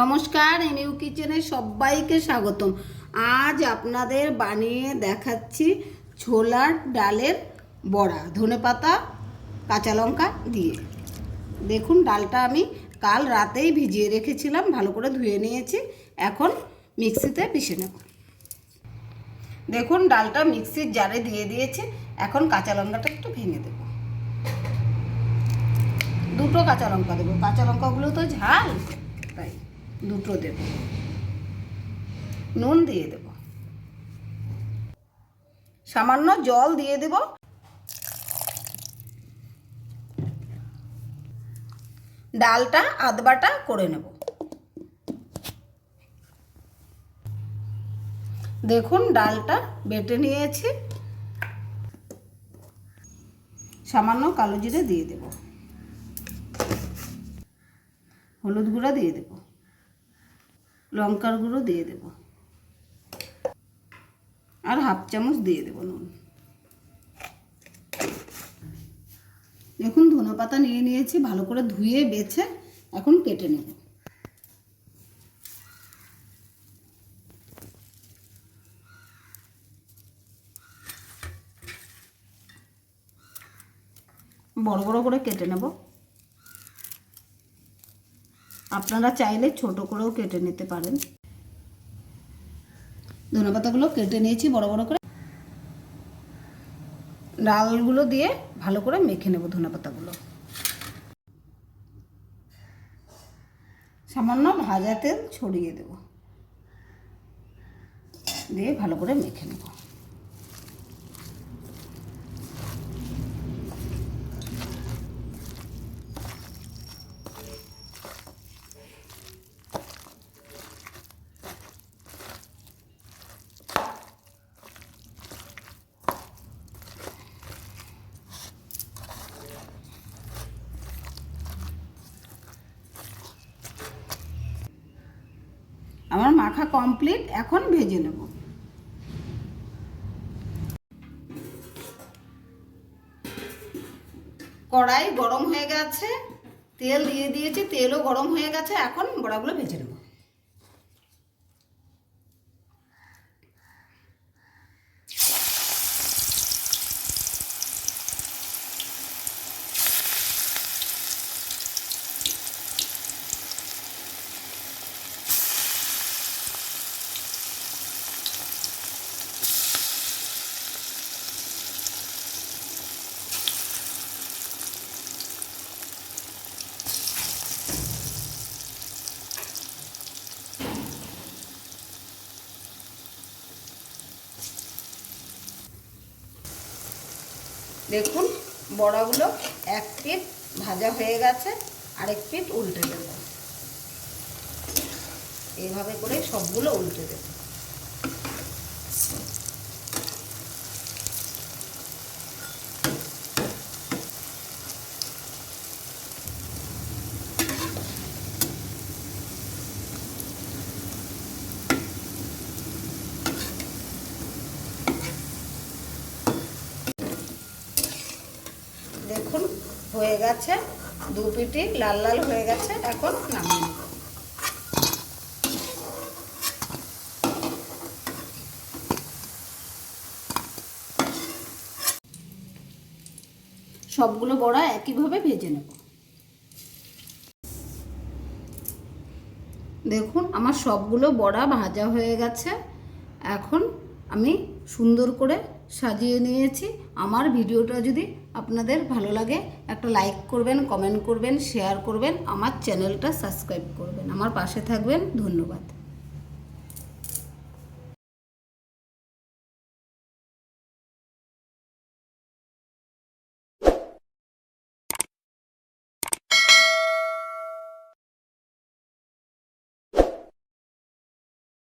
নমস্কার, এমইউ কিচেনে সবাইকে স্বাগতম। আজ আপনাদের বানিয়ে দেখাচ্ছি ছোলার ডালের বড়া ধনেপাতা কাঁচা লঙ্কা দিয়ে। দেখুন, ডালটা আমি কাল রাতেই ভিজিয়ে রেখেছিলাম, ভালো করে ধুয়ে নিয়েছি। এখন মিক্সিতে পিষে নেব। দেখুন, ডালটা মিক্সির জারে দিয়ে দিয়েছি। এখন কাঁচা লঙ্কাটা একটু ভেঙে দেবো। দুটো কাঁচা লঙ্কা দেবো। কাঁচা লঙ্কাগুলো তো ঝাল। তাই। দুটো দেব। নুন দিয়ে দেব। সামান্য জল দিয়ে দেব। ডালটা, আদবাটা করে নেব। দেখুন, ডালটা বেটে নিয়েছি। সামান্য কালো জিরে দিয়ে দেবো। হলুদ গুঁড়া দিয়ে দেব। লঙ্কার গুঁড়ো দিয়ে দেব। আর হাফ চামচ দিয়ে দেব নুন। দেখুন ধনে পাতা নিয়ে নিয়েছি, ভালো করে ধুয়ে বেছে এখন কেটে নেব। বড় বড় করে কেটে নেব। আপনারা চাইলে ছোট করেও কেটে নিতে পারেন। ধনেপাতাগুলো কেটে নিয়েছি বড় বড় করে। ডালগুলো দিয়ে ভালো করে মেখে নেব ধনেপাতাগুলো সামান্য ভাজা তেল ছড়িয়ে দেব। দিয়ে ভালো করে মেখে নেব। আমার মাখা কমপ্লিট এখন ভেজে নেব। কড়াই গরম হয়ে গেছে, তেল দিয়ে দিয়েছি, তেলও গরম হয়ে গেছে, এখন বড়াগুলো ভেজে নেব। দেখুন, বড়াগুলো এক পিট ভাজা হয়ে গেছে, আরেক পিট উল্টে দেব। এইভাবে করে সবগুলো উল্টে দেব দেখুন হয়ে গেছে, দু পিটি লাল লাল হয়ে গেছে, এখন নামিয়ে নেব। সবগুলো বড়া একইভাবে ভেজে নেব। দেখুন, আমার সবগুলো বড়া ভাজা হয়ে গেছে। এখন আমি সুন্দর করে সাজিয়ে নিয়েছি। আমার ভিডিওটা যদি আপনাদের ভালো লাগে, একটা লাইক করবেন কমেন্ট করবেন শেয়ার করবেন, আমার চ্যানেলটা সাবস্ক্রাইব করবেন। আমার পাশে থাকবেন, ধন্যবাদ।